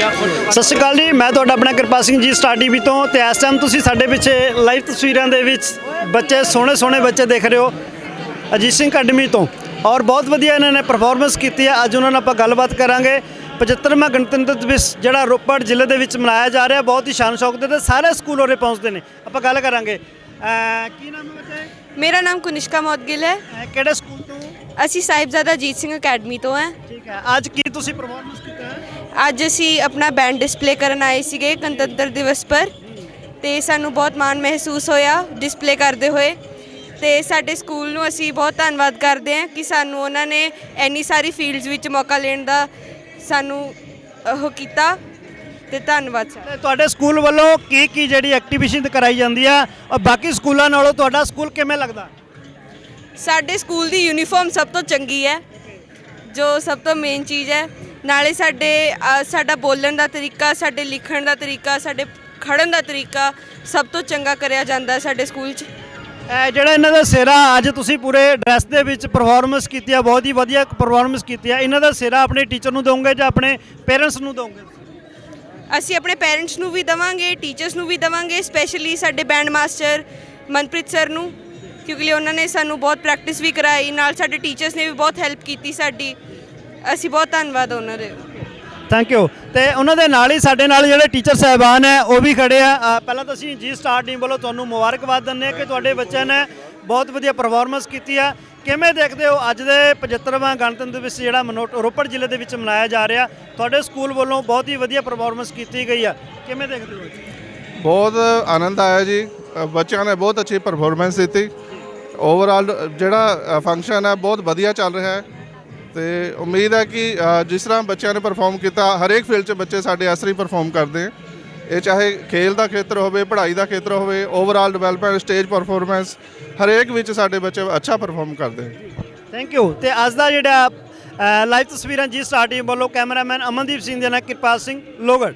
ਸਤਿ ਸ਼੍ਰੀ ਅਕਾਲ ਜੀ ਮੈਂ ਤੁਹਾਡਾ ਆਪਣਾ ਕਿਰਪਾ ਸਿੰਘ ਜੀ ਸਟਾਰ ਟੀਵੀ ਤੋਂ ਤੇ ਇਸ ਟਾਈਮ ਤੁਸੀਂ ਸਾਡੇ ਪਿੱਛੇ ਲਾਈਵ ਤਸਵੀਰਾਂ ਦੇ ਵਿੱਚ ਬੱਚੇ ਸੋਹਣੇ ਸੋਹਣੇ ਬੱਚੇ ਦੇਖ ਰਹੇ ਹੋ ਅਜੀਤ ਸਿੰਘ ਅਕੈਡਮੀ ਤੋਂ। ਔਰ ਬਹੁਤ ਵਧੀਆ ਇਹਨਾਂ ਨੇ ਪਰਫਾਰਮੈਂਸ ਕੀਤੀ ਹੈ। ਅੱਜ ਉਹਨਾਂ ਨਾਲ ਆਪਾਂ ਗੱਲਬਾਤ ਕਰਾਂਗੇ। 75ਵਾਂ ਗਣਤੰਤਰ ਦਿਵਸ ਜਿਹੜਾ ਰੋਪੜ ਜ਼ਿਲ੍ਹੇ ਦੇ ਵਿੱਚ ਮਨਾਇਆ ਜਾ ਰਿਹਾ ਬਹੁਤ ਹੀ ਸ਼ਾਨ ਸ਼ੌਕ ਦੇ ਤੇ ਸਾਰੇ ਸਕੂਲ ਉਰੇ ਪਹੁੰਚਦੇ ਨੇ। ਆਪਾਂ ਗੱਲ ਕਰਾਂਗੇ। ਅਹ ਕੀ ਨਾਮ ਹੈ ਬੱਚੇ? ਮੇਰਾ ਨਾਮ ਕੁਨਿਸ਼ਕਾ ਮੌਦਗਿਲ ਹੈ। ਅਹ ਕਿਹੜੇ ਅਸੀਂ ਸਾਹਿਬਜ਼ਾਦਾ ਅਜੀਤ ਸਿੰਘ ਅਕੈਡਮੀ ਤੋਂ ਹੈ। ਠੀਕ ਹੈ। ਅੱਜ ਕੀ ਤੁਸੀਂ ਪਰਫਾਰਮੈਂਸ ਕੀਤਾ ਹੈ? ਅੱਜ ਅਸੀਂ ਆਪਣਾ ਬੈਂਡ ਡਿਸਪਲੇ ਕਰਨ ਆਏ ਸੀਗੇ ਗਣਤੰਤਰ ਦਿਵਸ ਪਰ। ਤੇ ਸਾਨੂੰ ਬਹੁਤ ਮਾਣ ਮਹਿਸੂਸ ਹੋਇਆ ਡਿਸਪਲੇ ਕਰਦੇ ਹੋਏ। ਤੇ ਸਾਡੇ ਸਕੂਲ ਨੂੰ ਅਸੀਂ ਬਹੁਤ ਧੰਨਵਾਦ ਕਰਦੇ ਹਾਂ ਕਿ ਸਾਨੂੰ ਉਹਨਾਂ ਨੇ ਇੰਨੀ ਸਾਰੀ ਫੀਲਡਸ ਵਿੱਚ ਮੌਕਾ ਲੈਣ ਦਾ ਸਾਨੂੰ ਉਹ ਕੀਤਾ। ਤੇ ਧੰਨਵਾਦ ਸਰ। ਤੇ ਤੁਹਾਡੇ ਸਕੂਲ ਵੱਲੋਂ ਕੀ ਕੀ ਜਿਹੜੀ ਐਕਟੀਵਿਟੀ ਕਰਾਈ ਜਾਂਦੀ ਆ? ਔਰ ਬਾਕੀ ਸਕੂਲਾਂ ਨਾਲੋਂ ਤੁਹਾਡਾ ਸਕੂਲ ਕਿਵੇਂ ਲੱਗਦਾ? ਸਾਡੇ ਸਕੂਲ ਦੀ ਯੂਨੀਫਾਰਮ ਸਭ ਤੋਂ ਚੰਗੀ ਹੈ ਜੋ ਸਭ ਤੋਂ ਮੇਨ ਚੀਜ਼ ਹੈ। ਨਾਲੇ ਸਾਡੇ ਸਾਡਾ ਬੋਲਣ ਦਾ ਤਰੀਕਾ ਸਾਡੇ ਲਿਖਣ ਦਾ ਤਰੀਕਾ ਸਾਡੇ ਖੜਨ ਦਾ ਤਰੀਕਾ ਸਭ ਤੋਂ ਚੰਗਾ ਕਰਿਆ ਜਾਂਦਾ ਸਾਡੇ ਸਕੂਲ 'ਚ। ਜਿਹੜਾ ਇਹਨਾਂ ਦਾ ਸਿਰਾ ਅੱਜ ਤੁਸੀਂ ਪੂਰੇ ਡਰੈਸ ਦੇ ਵਿੱਚ ਪਰਫਾਰਮੈਂਸ ਕੀਤੀ ਆ ਬਹੁਤ ਹੀ ਵਧੀਆ ਪਰਫਾਰਮੈਂਸ ਕੀਤੀ ਆ ਇਹਨਾਂ ਦਾ ਸਿਰਾ ਆਪਣੇ ਟੀਚਰ ਨੂੰ ਦੋਗੇ ਜਾਂ ਆਪਣੇ ਪੇਰੈਂਟਸ ਨੂੰ ਦੋਗੇ ਅਸੀਂ ਆਪਣੇ ਪੇਰੈਂਟਸ ਨੂੰ ਵੀ ਦਵਾਂਗੇ ਟੀਚਰਸ ਨੂੰ ਵੀ ਦਵਾਂਗੇ ਸਪੈਸ਼ਲੀ ਸਾਡੇ ਬੈਂਡ ਮਾਸਟਰ ਮਨਪ੍ਰੀਤ ਸਰ ਨੂੰ। ਕਿਉਂਕਿ ਉਹਨਾਂ ਨੇ ਸਾਨੂੰ ਬਹੁਤ ਪ੍ਰੈਕਟਿਸ ਵੀ ਕਰਾਈ ਨਾਲ ਸਾਡੇ ਟੀਚਰਸ ਨੇ ਵੀ ਬਹੁਤ ਹੈਲਪ ਕੀਤੀ ਸਾਡੀ। ਅਸੀਂ ਬਹੁਤ ਧੰਨਵਾਦ ਉਹਨਾਂ ਦੇ। ਥੈਂਕ ਯੂ ਤੇ ਉਹਨਾਂ ਦੇ ਨਾਲ ਹੀ ਸਾਡੇ ਨਾਲ ਜਿਹੜੇ ਟੀਚਰ ਸਾਹਿਬਾਨ ਹੈ ਉਹ ਵੀ ਖੜੇ ਆ। ਅ, ਪਹਿਲਾਂ ਤਾਂ ਅਸੀਂ ਜੀ ਸਟਾਰ ਟੀਮ ਵੱਲੋਂ ਤੁਹਾਨੂੰ ਮੁਬਾਰਕਬਾਦ ਦਿੰਦੇ ਹਾਂ ਕਿ ਤੁਹਾਡੇ ਬੱਚਿਆਂ ਨੇ ਬਹੁਤ ਵਧੀਆ ਪਰਫਾਰਮੈਂਸ ਕੀਤੀ ਆ। ਕਿਵੇਂ ਦੇਖਦੇ ਹੋ ਅੱਜ ਦੇ 75ਵਾਂ ਗਣਤੰਤਰ ਦਿਵਸ ਜਿਹੜਾ ਮਨੋ- ਰੋਪੜ ਜ਼ਿਲ੍ਹੇ ਦੇ ਵਿੱਚ ਮਨਾਇਆ ਜਾ ਰਿਹਾ? ਤੁਹਾਡੇ ਸਕੂਲ ਵੱਲੋਂ ਬਹੁਤ ਹੀ ਵਧੀਆ ਪਰਫਾਰਮੈਂਸ ਕੀਤੀ ਗਈ ਆ। ਕਿਵੇਂ ਦੇਖਦੇ ਹੋ ਬਹੁਤ ਆਨੰਦ ਆਇਆ ਜੀ। ਅ, ਬੱਚਿਆਂ ਨੇ ਬਹੁਤ ਅੱਛੀ ਪਰਫਾਰਮੈਂਸ ਦਿੱਤੀ। ਓਵਰਆਲ ਜਿਹੜਾ ਫੰਕਸ਼ਨ ਹੈ, ਬਹੁਤ ਵਧੀਆ ਚੱਲ ਰਿਹਾ ਹੈ। ਤੇ ਉਮੀਦ ਹੈ ਕਿ ਜਿਸ ਤਰ੍ਹਾਂ ਬੱਚਿਆਂ ਨੇ ਪਰਫਾਰਮ ਕੀਤਾ, ਹਰੇਕ ਫੀਲਡ 'ਚ ਬੱਚੇ ਸਾਡੇ ਅਸਰੀ ਪਰਫਾਰਮ ਕਰਦੇ ਹੈ। ਇਹ ਚਾਹੇ ਖੇਲ ਦਾ ਖੇਤਰ ਹੋਵੇ, ਪੜ੍ਹਾਈ ਦਾ ਖੇਤਰ ਹੋਵੇ ਓਵਰਆਲ ਡਿਵੈਲਪਮੈਂਟ ਸਟੇਜ ਪਰਫਾਰਮੈਂਸ ਹਰੇਕ ਵਿੱਚ ਸਾਡੇ ਬੱਚੇ ਅੱਛਾ ਪਰਫਾਰਮ ਕਰਦੇ ਹੈ। ਥੈਂਕ ਯੂ ਤੇ ਅੱਜ ਦਾ ਜਿਹੜਾ ਲਾਈਵ ਤਸਵੀਰਾਂ ਜੀ ਸਟਾਰ ਟੀਮ ਵੱਲੋਂ ਕੈਮਰਾਮੈਨ ਅਮਨਦੀਪ ਸਿੰਘ ਦੇ ਨਾਲ ਕਿਰਪਾਲ ਸਿੰਘ ਲੋਗੜ